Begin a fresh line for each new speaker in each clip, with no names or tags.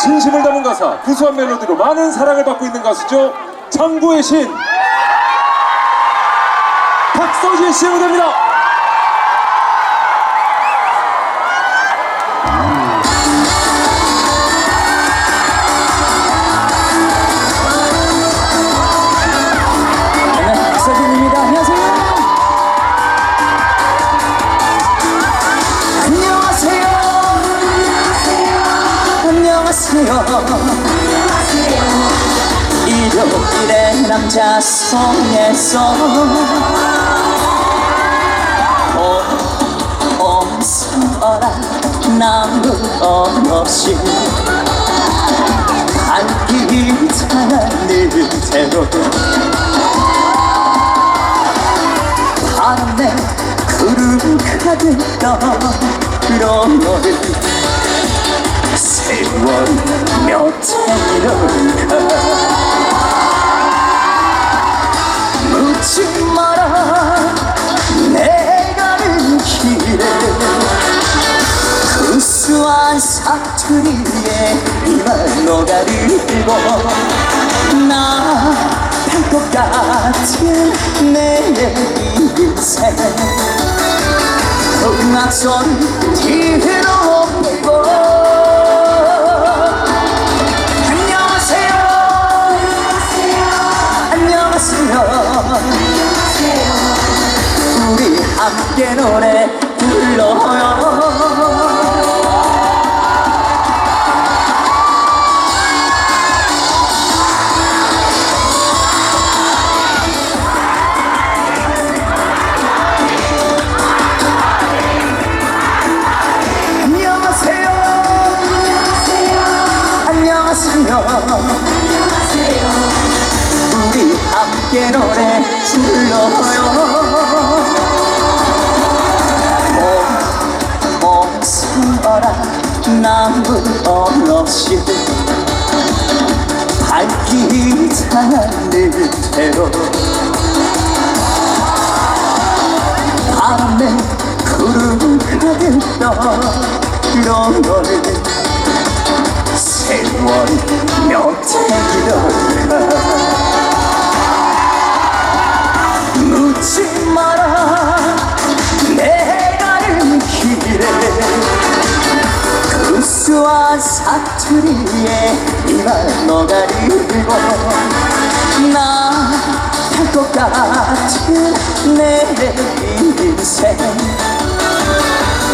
진심을 담은 가사, 구수한 멜로디로 많은 사랑을 받고 있는 가수죠. 장구의 신 박서진 씨의 무대입니다.
안녕하세요. 일요일에 남자 성에서 옴서라 나무 없이 갈길 타는 대로 바람에 구름 가득 떠들어오는 세월 몇 해인가 묻지 마라 내 가 는 길에 구수한 사투리에 이만 녹아들고 나팔것 같은 내 인생. 음악소리 뒤로 함께 노래 불러요 없이 발길 타는 대로. 밤에 구름 가득 떠들어오는 세월 몇 해기던가 묻지 마라 구수한 사투리에 이만 녹아들고 나할것 같은 내 인생.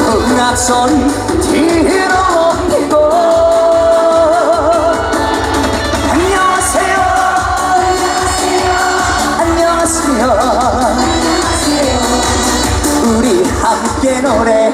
음악소리 뒤로 옮기고 안녕하세요. 안녕하세요. 우리 함께 노래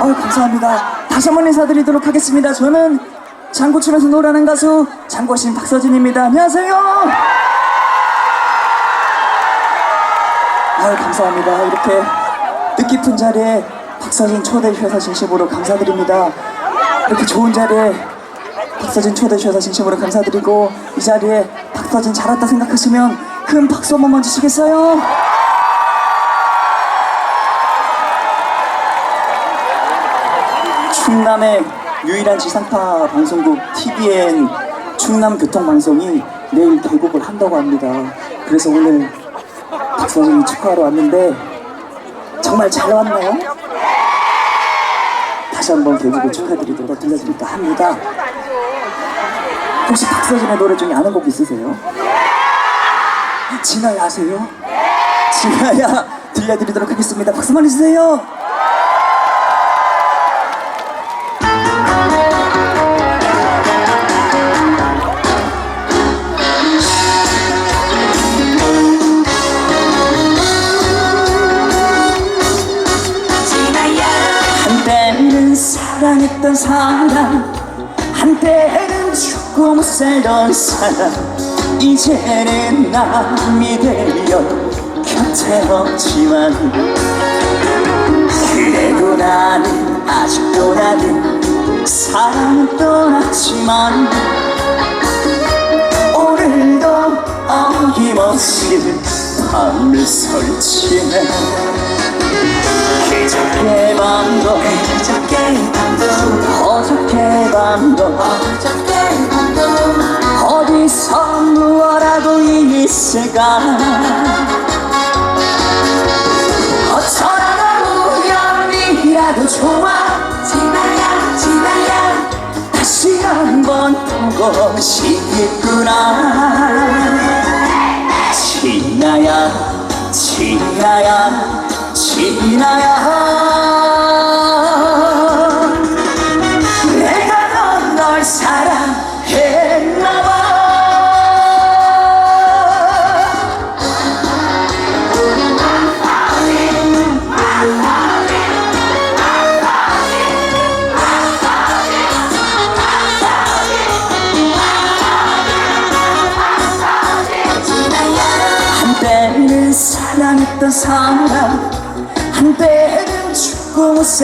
어 감사합니다. 다시 한 번 인사드리도록 하겠습니다. 저는 장구 치면서 노래하는 가수 장고신 박서진입니다. 안녕하세요. 아유 감사합니다. 이렇게 뜻깊은 자리에 박서진 초대 주셔서 진심으로 감사드립니다. 이렇게 좋은 자리에 박서진 초대 주셔서 진심으로 감사드리고 이 자리에 박서진 잘했다 생각하시면 큰 박수 한 번 만 주시겠어요? 충남의 유일한 지상파 방송국 TVN 충남 교통방송이 내일 개국을 한다고 합니다. 그래서 오늘 박서진이 축하하러 왔는데 정말 잘 왔나요? 다시 한번 개국을 축하드리도록 들려드릴까 합니다. 혹시 박서진의 노래 중에 아는 곡 있으세요? 진아야 아세요? 진아야 들려드리도록 하겠습니다. 박수만 해주세요. 사랑했던 사람 한때는 죽고 못 살던 사람 이제는 남이 되어 곁에 없지만 그래도 나는 아직도 나는 사랑은 떠났지만 오늘도 어김없이 밤을 설치네 밤도 어저께 밤도 어디서 무엇하고 있을까? 어쩌다가 우연이라도 좋아 지나야 지나야. 다시 한번 보고 싶구나. 지나야 지나야 지나야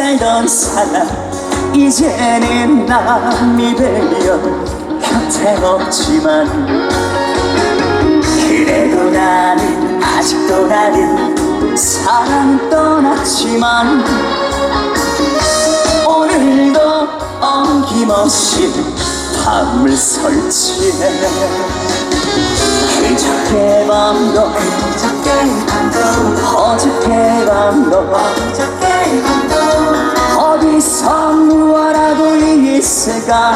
살던 사람 이제는 남이 되어 곁에 없지만 그래도 나는 아직도 나는 사랑은 떠났지만 오늘도 어김없이 밤을 설치해 그저께 밤도 그저께 밤도 어저께 밤도 어저께 밤도 어디서 무엇 하고 있을까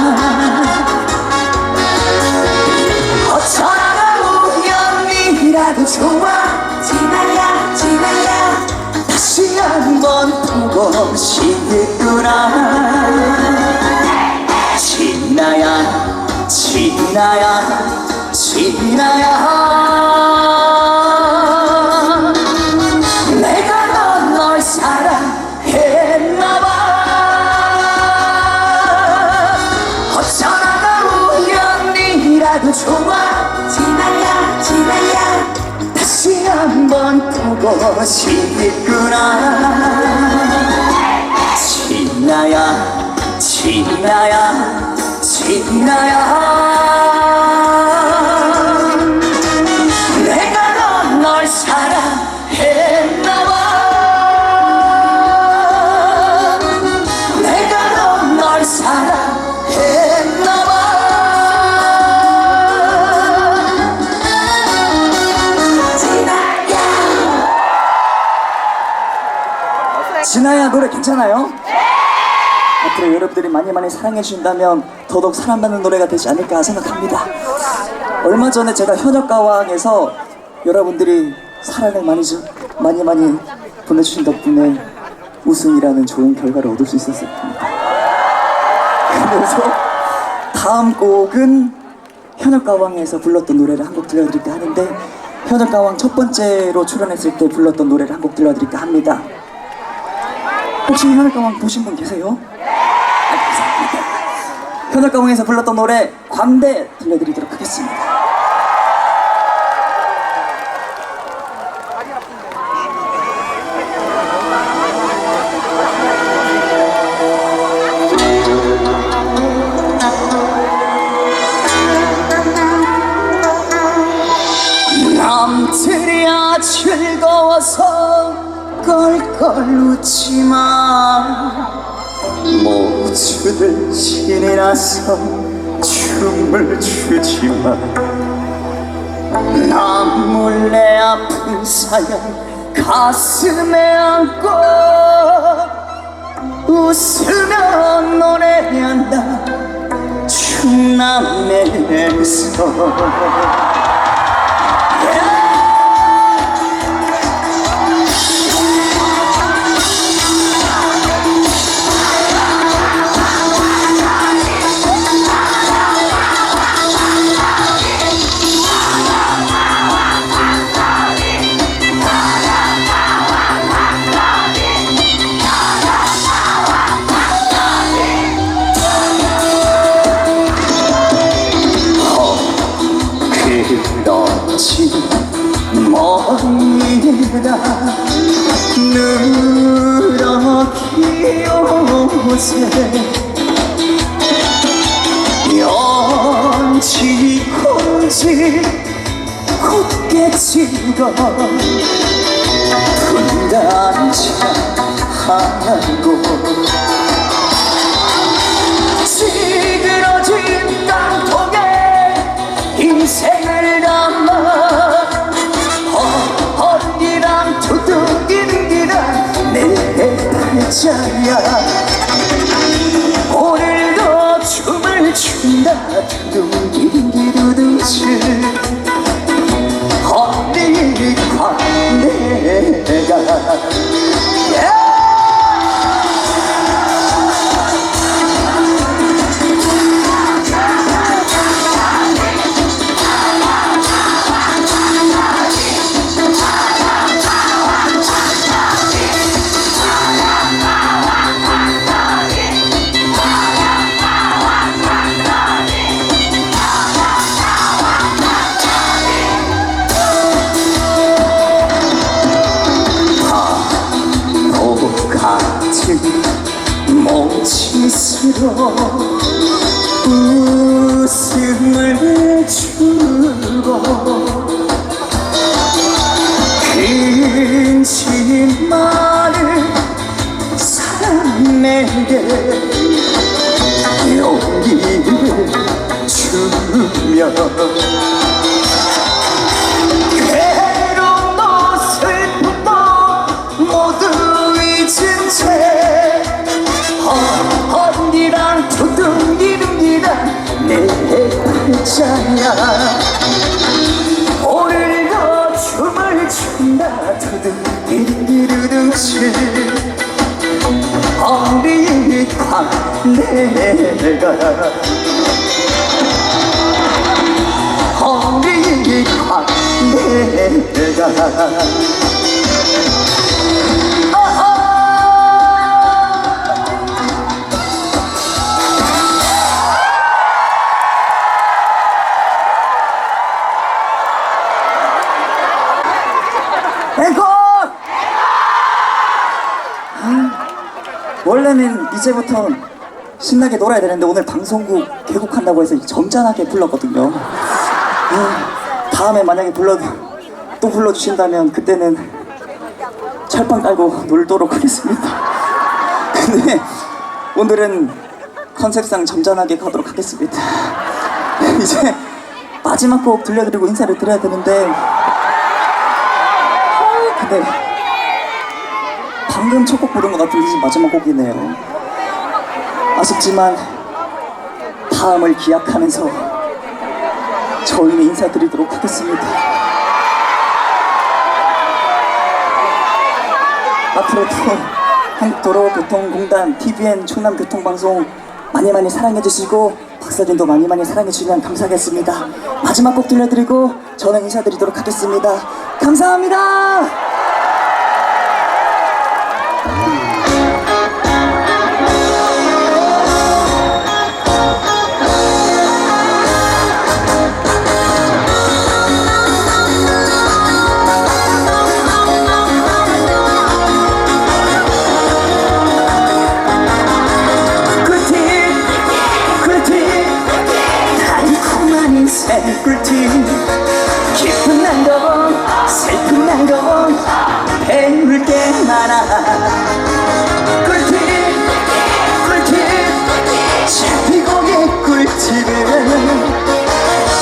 어쩌다가 우연이라도 좋아? 지나야 지나야. 다시 한번 보고 싶구나. 지나야 지나야 지나야 내가 넌 널 사랑했나봐. 어쩌다가 우연이라도 좋아. 지나야 지나야. 다시 한번 보고 싶구나. 지나야 지나야 지나야 진아야 노래 괜찮아요? 앞으로 여러분들이 많이 많이 사랑해 주신다면 더더욱 사랑받는 노래가 되지 않을까 생각합니다. 얼마 전에 제가 현역가왕에서 여러분들이 사랑을 많이 주, 많이 많이 보내주신 덕분에 우승이라는 좋은 결과를 얻을 수 있었습니다. 그래서 다음 곡은 현역가왕에서 불렀던 노래를 한 곡 들려드릴까 하는데 현역가왕 첫 번째로 출연했을 때 불렀던 노래를 한 곡 들려드릴까 합니다. 혹시 현역가왕 보신 분 계세요? 아, 감사합니다. 현역가왕에서 불렀던 노래 광대 들려드리도록 하겠습니다. 껄껄 웃지만 모두들 신이 나서 춤을 추지만 난 몰래 아픈 사연 가슴에 안고 웃으며 노래한다. 충남에서 연지 콘지 곧게 찍어 분단차하고. 찌그러진 땅통에 인생을 담아 어, 언니랑 두둥기둥기랑 내 팔자야 춤을 춘다. 두둥기둥기두둥치 언니가. 내가 몸짓으로 웃음을 주고 근심 많은 사람 내게 용기를 주며 아, 원래는 이제부터 신나게 놀아야 되는데 오늘 방송국 개국한다고 해서 점잖하게 불렀거든요. 아, 다음에 만약에 불러 또 불러주신다면 그때는 철판 깔고 놀도록 하겠습니다. 근데 오늘은 컨셉상 점잖하게 가도록 하겠습니다. 이제 마지막 곡 들려드리고 인사를 드려야 되는데 근데 방금 첫 곡 부른 것 같은데 이제 마지막 곡이네요. 아쉽지만 다음을 기약하면서 저희는 인사드리도록 하겠습니다. 앞으로도 한국도로교통공단 TVN 충남교통방송 많이 많이 사랑해주시고 박사진도 많이 많이 사랑해주시면 감사하겠습니다. 마지막 곡 들려드리고 저는 인사드리도록 하겠습니다. 감사합니다. 꿀팁 기쁜 날도 슬픈 날도 배울 게 많아. 꿀팁 꿀팁 제비고기 꿀팁은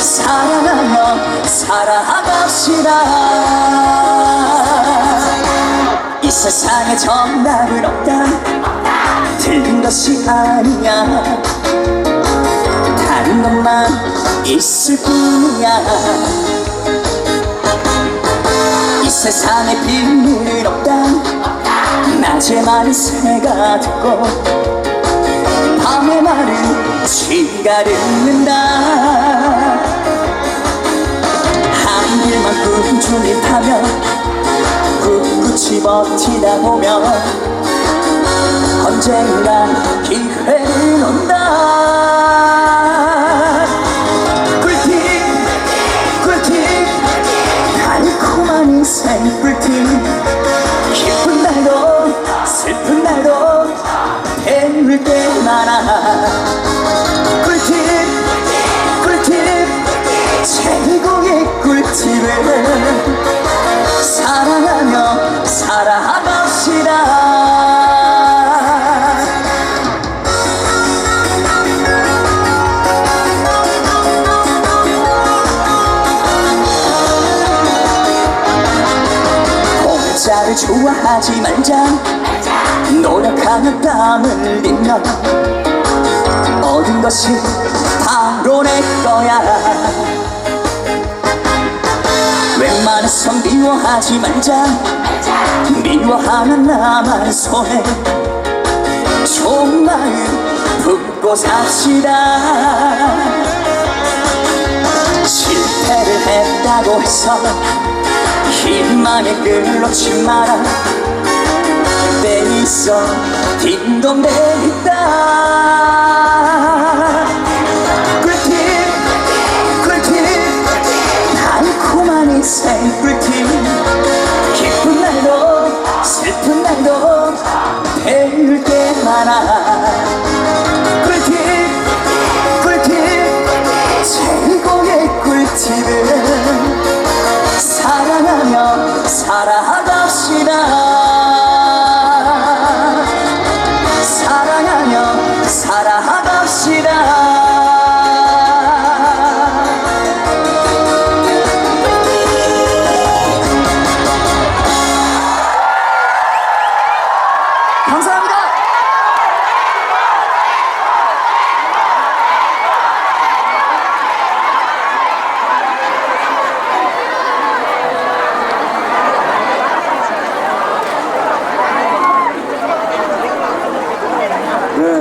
사랑하며 살아갑시다. 이 세상에 정답은 없다. 틀린 것이 아니야. 다른 것만 있을 뿐이야. 이 세상에 비밀은 없다. 낮에 말은 새가 듣고 밤에 말은 쥐가 듣는다. 한 길만 꾸준히 타면 꿋꿋이 버티다 보면 언젠간 기회는 온다 달콤한 인생 기쁜 날도 슬픈 날도 배울 때 많아 공짜를 좋아하지 말자. 노력하며 땀을 흘리면 얻은 것이 바로 내 거야. 웬만해서 미워하지 말자. 미워하면 나만 손해 마음 품고 삽시다. 실패를 했다고 해서 희망에 끌놓지 마라. 때 있어 딩동댕 있다